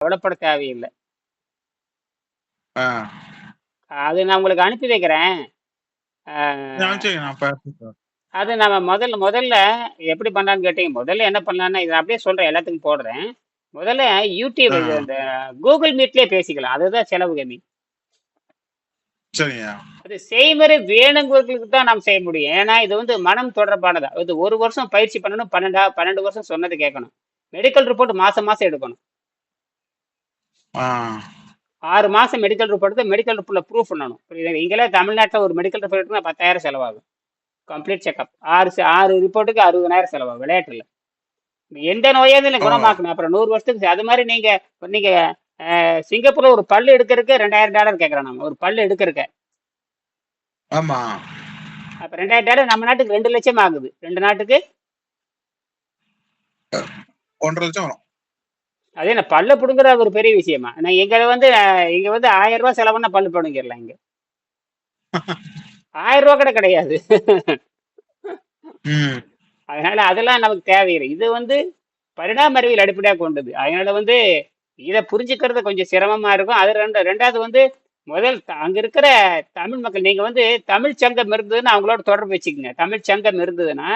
கவலைப்பட தேவையில்லை. அது நான் உங்களுக்கு அனுப்பி வைக்கிறேன். அது நம்ம முதல்ல முதல்ல எப்படி பண்ணலான்னு கேட்டீங்க. முதல்ல என்ன பண்ணலாம்னா இதை அப்படியே சொல்றேன் எல்லாத்துக்கும் போடுறேன். முதல்ல யூடியூப். இது இந்த கூகுள் மீட்லயே பேசிக்கலாம். அதுதான் செலவு கம்மி. அது செய்முறை வேணுங்கிறவர்களுக்கு தான் நாம் செய்ய முடியும். ஏன்னா இது வந்து மனம் தொடர்பானதா. இது ஒரு வருஷம் பயிற்சி பண்ணணும் பன்னெண்டா பன்னெண்டு வருஷம் சொன்னது கேட்கணும். மெடிக்கல் ரிப்போர்ட் மாசம் மாசம் எடுக்கணும். ஆறு மாசம் மெடிக்கல் ரிப்போர்ட் தான் மெடிக்கல் ரிப்போர்ட்ல ப்ரூஃப் பண்ணணும். இங்கெல்லாம் தமிழ்நாட்டில் ஒரு மெடிக்கல் ரிப்போர்ட் எடுக்கணும்னா பத்தாயிரம் செலவாகும். கம்ப்ளீட் செக்அப் ஆறு ஆறு ரிப்போர்ட்டுக்கு அறுபதாயிரம் செலவாகும். விளையாட்டு இல்லை. எந்த நோயாவது இல்லை ஆ. குணமாக்கணும். அப்புறம் நூறு வருஷத்துக்கு அது மாதிரி நீங்க நீங்க சிங்கப்பூர்ல ஒரு பல்லு எடுக்கிறதுக்கு ரெண்டாயிரம் டாலர் கேட்கறோம் நம்ம. ஒரு பல்லு எடுக்கிறதுக்கு. ஆமா. அப்ப ரெண்டாயிரம் டாலர் நம்ம நாட்டுக்கு ரெண்டு லட்சம் ஆகுது. ரெண்டு நாட்டுக்கு? ஒன்றரை லட்சம் வரும். அதே என்ன பல்ல பிடுங்குற ஒரு பெரிய விஷயமா? நான் எங்க வந்து இங்க வந்து ஆயிரம் ரூபாய் செலவுன்னா பல்லு பிடுங்கிடலாம் இங்க. ஆயிரம் ரூபாய் கூட கிடையாது. அதனால அதெல்லாம் நமக்கு தேவையில்லை. இது வந்து பரிணாம அறிவியல் அடிப்படையாக கொண்டது. அதனால வந்து இதை புரிஞ்சுக்கிறது கொஞ்சம் சிரமமா இருக்கும். அது ரெண்டு ரெண்டாவது வந்து முதல் அங்க இருக்கிற தமிழ் மக்கள் நீங்க வந்து தமிழ் சங்கம் இருந்ததுன்னா அவங்களோட தொடர்பு வச்சுக்கோங்க. தமிழ் சங்கம் இருந்ததுன்னா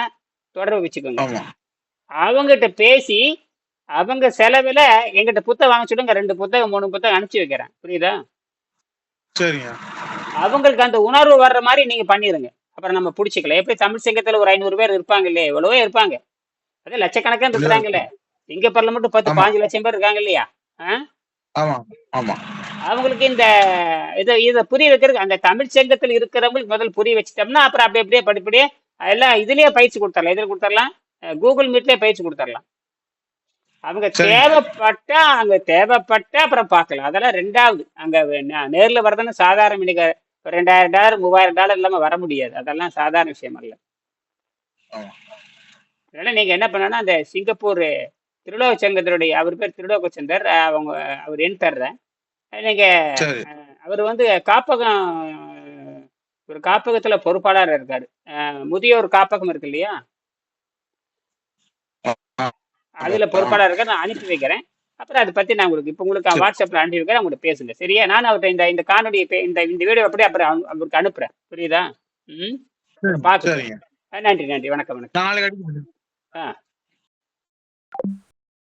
தொடர்பு வச்சுக்கோங்க. அவங்ககிட்ட பேசி அவங்க செலவுல எங்கிட்ட புத்தகம் வாங்க சொல்லுங்க ரெண்டு புத்தகம் மூணு புத்தகம் அனுப்பிச்சு வைக்கிறேன். புரியுதா? சரிங்க. அவங்களுக்கு அந்த உணர்வு வர்ற மாதிரி நீங்க பண்ணிருங்க. அப்புறம் நம்ம பிடிச்சிக்கலாம். எப்படி தமிழ் சங்கத்துல ஒரு ஐநூறு பேர் இருப்பாங்க இல்லையா எவ்வளவோ இருப்பாங்க. அது லட்சக்கணக்கான இருக்கிறாங்கல்ல சிங்கப்பூர்ல மட்டும் பத்து. பாஞ்சு லட்சம் பேர் இருக்காங்க இல்லையா? ஆ? ஆமா ஆமா. அவங்களுக்கு இந்த இதை இதை புரிய வைக்கிறதுக்கு அந்த தமிழ் சங்கத்தில் இருக்கிறவங்களுக்கு முதல் புரிய வச்சுட்டோம்னா அப்புறம் அப்படி அப்படியே படிப்படியே எல்லாம் இதுலயே பயிற்சி கொடுத்துடலாம் இதில் கொடுத்துடலாம் கூகுள் மீட்லயே பயிற்சி கொடுத்துடலாம் அவங்க. தேவைப்பட்டா அங்க தேவைப்பட்டா அப்புறம் பார்க்கலாம். அதெல்லாம் ரெண்டாவது. அங்க நேர்ல வரதுன்னு சாதாரண இன்னைக்கு ரெண்டாயிரம் டாலர் மூவாயிரம் டாலர் இல்லாம வர முடியாது. அதெல்லாம் சாதாரண விஷயம் அல்ல. அதனால நீங்க என்ன பண்ணனா அந்த சிங்கப்பூர் திருலோக சங்கத்தினுடைய அவர் பேர் திருலோக சந்தர் அவங்க அவர் எண் தர்றேன். நீங்க அவர் வந்து காப்பகம் ஒரு காப்பகத்துல பொறுப்பாளர் இருக்காரு. முதியோர் காப்பகம் இருக்கு இல்லையா. அதுல பொறுப்பாளர் இருக்காரு நான் அனுப்பி வைக்கிறேன். அப்புறம் அதை பத்தி நான் உங்களுக்கு இப்போ உங்களுக்கு. வாட்ஸ்அப்ல அனுப்பி வைக்கிறேன் அவங்கள்ட்ட பேசுங்க சரியா? நான் அவர்கிட்ட இந்த இந்த காணொலி இந்த இந்த வீடியோ அப்படியே அப்புறம் அவங்க- அவருக்கு அனுப்புறேன். புரியுதா? ம். சரிங்க. நன்றி நன்றி. வணக்கம் வணக்கம். நாளைக்கு ஆ.